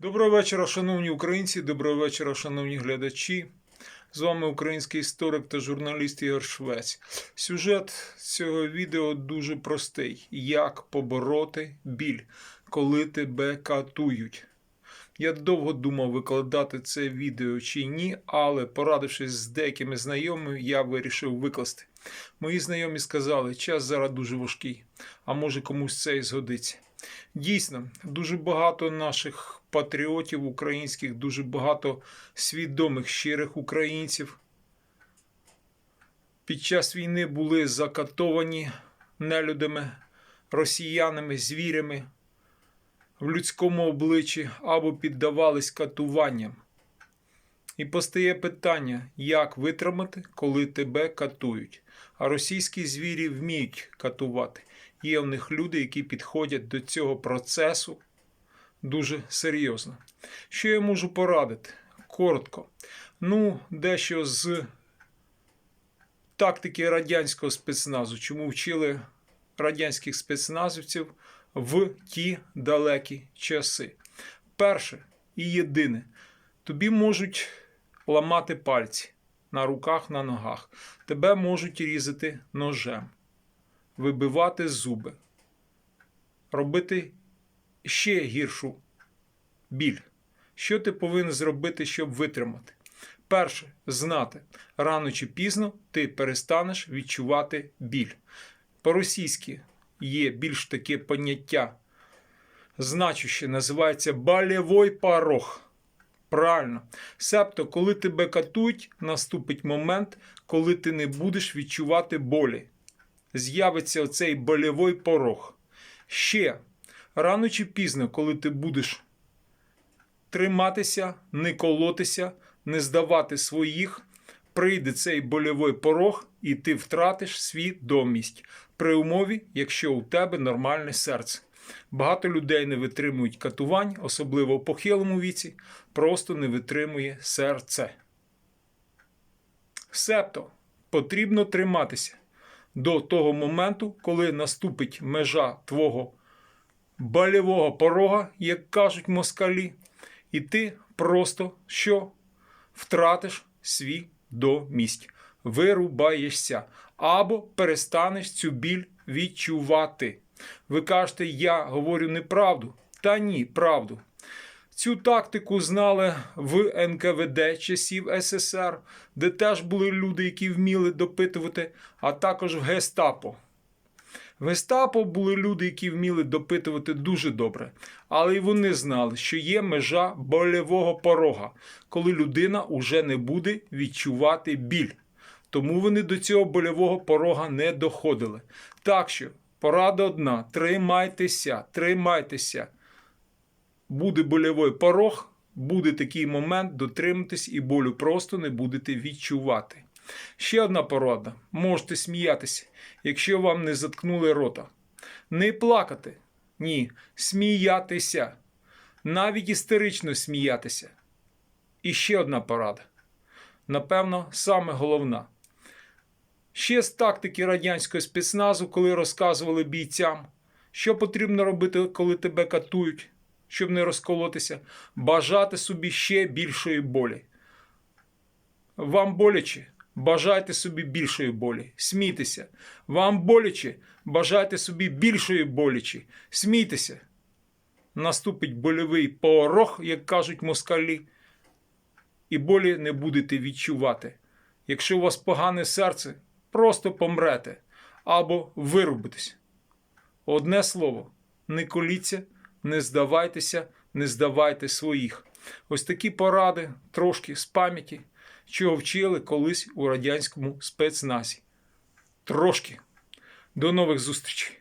Доброго вечора, шановні українці, доброго вечора, шановні глядачі. З вами український історик та журналіст Ігор Швець. Сюжет цього відео дуже простий: як побороти біль, коли тебе катують. Я довго думав викладати це відео чи ні, але порадившись з деякими знайомими, я вирішив викласти. Мої знайомі сказали, час зараз дуже важкий, а може комусь це і згодиться. Дійсно, дуже багато наших патріотів українських, дуже багато свідомих щирих українців під час війни були закатовані нелюдами, росіянами, звірями в людському обличчі або піддавались катуванням. І постає питання, як витримати, коли тебе катують. А російські звірі вміють катувати. Є в них люди, які підходять до цього процесу дуже серйозно. Що я можу порадити? Коротко. Ну, дещо з тактики радянського спецназу, чому вчили радянських спецназівців в ті далекі часи. Перше і єдине, тобі можуть ламати пальці на руках, на ногах. Тебе можуть різати ножем, вибивати зуби, робити ще гіршу біль. Що ти повинен зробити, щоб витримати? Перше, знати, рано чи пізно ти перестанеш відчувати біль. По-російськи є більш таке поняття, значуще, називається болевой порог. Правильно. Себто, коли тебе катують, наступить момент, коли ти не будеш відчувати болі. З'явиться оцей болевой порог. Ще рано чи пізно, коли ти будеш триматися, не колотися, не здавати своїх, прийде цей больовий порог, і ти втратиш свідомість при умові, якщо у тебе нормальне серце. Багато людей не витримують катувань, особливо в похилому віці, просто не витримує серце. Себто потрібно триматися до того моменту, коли наступить межа твого болівого порога, як кажуть москалі, і ти просто що втратиш свідомість, вирубаєшся або перестанеш цю біль відчувати. Ви кажете, я говорю неправду. Та ні, правду. Цю тактику знали в НКВД часів СССР, де теж були люди, які вміли допитувати, а також в Гестапо. В Гестапо були люди, які вміли допитувати дуже добре, але й вони знали, що є межа болевого порога, коли людина уже не буде відчувати біль. Тому вони до цього больового порога не доходили. Так що, порада одна: тримайтеся, тримайтеся. Буде больовий порог, буде такий момент, дотриматись і болю просто не будете відчувати. Ще одна порада: можете сміятися, якщо вам не заткнули рота. Не плакати, ні, сміятися, навіть істерично сміятися. І ще одна порада. Напевно, саме головна. Ще з тактики радянського спецназу, коли розказували бійцям, що потрібно робити, коли тебе катують, щоб не розколотися, бажати собі ще більшої болі. Вам боляче, бажайте собі більшої болі, смійтеся. Вам боляче, бажайте собі більшої болячі, смійтеся. Наступить больовий порог, як кажуть москалі, і болі не будете відчувати. Якщо у вас погане серце, просто помрете або вирубитесь. Одне слово, не коліться, не здавайтеся, не здавайте своїх. Ось такі поради трошки з пам'яті, чого вчили колись у радянському спецназі. Трошки. До нових зустрічей!